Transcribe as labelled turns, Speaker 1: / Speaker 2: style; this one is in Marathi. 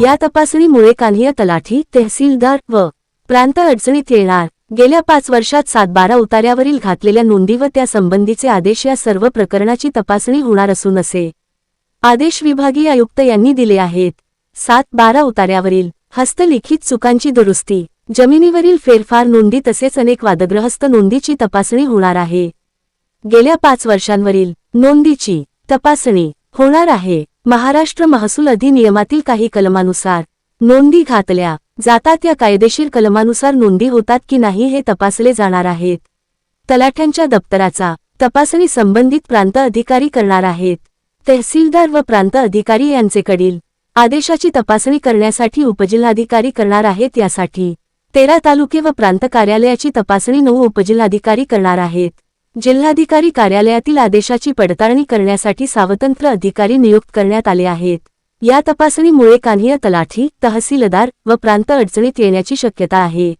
Speaker 1: या तपासणीमुळे कान्हिया तलाठी तहसीलदार व प्रांत अडचणीत येणार. गेल्या पाच वर्षात सातबारा उतार्यावरील घातलेल्या नोंदी व त्या संबंधीचे आदेश या सर्व प्रकरणाची तपासणी होणार असून असे आदेश विभागीय आयुक्त यांनी दिले आहेत. सात बारा उतार्यावरील हस्तलिखित चुकांची दुरुस्ती जमिनीवरील फेरफार नोंदी तसेच अनेक वादग्रहस्त नोंदीची तपासणी होणार आहे. गेल्या पाच वर्षांवरील नोंदीची तपासणी होणार आहे. महाराष्ट्र महसूल अधिनियमातील काही कलमानुसार नोंदी घातल्या जातात या कायदेशीर कलमानुसार नोंदी होतात की नाही हे तपासले जाणार आहेत. तलाठ्यांच्या दप्तराचा तपासणी संबंधित प्रांत अधिकारी करणार आहेत. तहसीलदार व प्रांत अधिकारी यांचेकडील आदेशाची तपासणी करण्यासाठी उपजिल्हाधिकारी करणार आहेत यासाठी तेरा तालुके व प्रांत कार्यालयाची तपासणी नऊ उपजिल्हाधिकारी करणार आहेत. जिल्हाधिकारी कार्यालयातील आदेशाची पडताळणी करण्यासाठी सावतंत्र अधिकारी नियुक्त करण्यात आले आहेत. या तपासणीमुळे कान्हीय तलाठी तहसीलदार व प्रांत अडचणीत येण्याची शक्यता आहे.